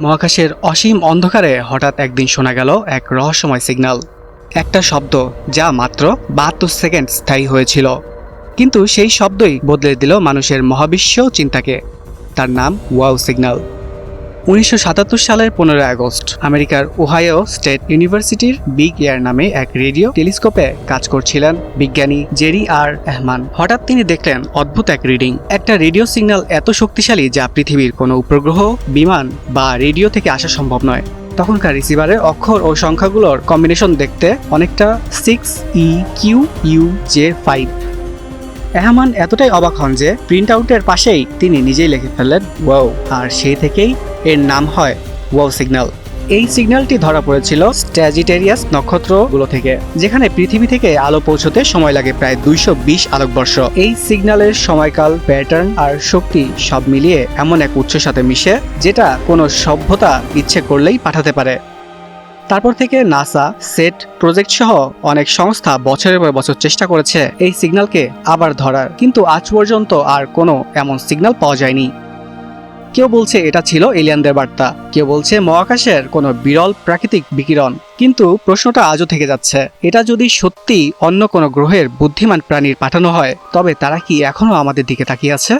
মহাকাশের অসীম অন্ধকারে হঠাৎ একদিন শোনা গেল এক রহস্যময় সিগন্যাল একটা শব্দ যা মাত্র বাহাত্তর সেকেন্ড স্থায়ী হয়েছিল। কিন্তু সেই শব্দই বদলে দিল মানুষের মহাবিশ্ব চিন্তাকে। তার নাম ওয়াও সিগন্যাল উনিশশো সাতাত্তর সালের পনেরোই আগস্ট আমেরিকার ওহাইও স্টেট ইউনিভার্সিটির বিগ এয়ার নামে এক রেডিও টেলিস্কোপে কাজ করছিলেন বিজ্ঞানী জেরি আর রহমান হঠাৎ তিনি দেখলেন অদ্ভুত এক রিডিং। একটা রেডিও সিগন্যাল এত শক্তিশালী যা পৃথিবীর কোনো উপগ্রহ, বিমান বা রেডিও থেকে আসা সম্ভব নয়। তখনকার রিসিভারে অক্ষর ও সংখ্যাগুলোর কম্বিনেশন দেখতে অনেকটা six E Q U J five এহমান এতটাই অবাক হন যে প্রিন্ট আউটের পাশেই তিনি নিজেই লিখে ফেললেন, ওয়াও। আর সেই থেকেই এর নাম হয় ওয়াও সিগন্যাল। এই সিগন্যালটি ধরা পড়েছিল স্ট্যাজিটেরিয়াস নক্ষত্রগুলো থেকে, যেখানে পৃথিবী থেকে আলো পৌঁছতে সময় লাগে প্রায় দুইশো বিশ আলোকবর্ষ। এই সিগন্যালের সময়কাল, প্যাটার্ন আর শক্তি সব মিলিয়ে এমন এক উৎসের সাথে মিশে, যেটা কোনো সভ্যতা ইচ্ছে করলেই পাঠাতে পারে। তারপর থেকে নাসা, সেট, প্রজেক্ট সহ অনেক সংস্থা বছরের পর বছর চেষ্টা করেছে এই সিগন্যালকে আবার ধরার। কিন্তু আজ পর্যন্ত আর কোনো এমন সিগন্যাল পাওয়া যায়নি। কেউ বলছে এটা ছিল এলিয়ানদের বার্তা। কেউ বলছে মহাকাশের কোনো বিরল প্রাকৃতিক বিকিরণ। কিন্তু প্রশ্নটা আজও থেকে যাচ্ছে। এটা যদি সত্যি অন্য কোনো গ্রহের বুদ্ধিমান প্রাণীর পাঠানো হয়, তবে তারা কি এখনও আমাদের দিকে তাকিয়ে আছে?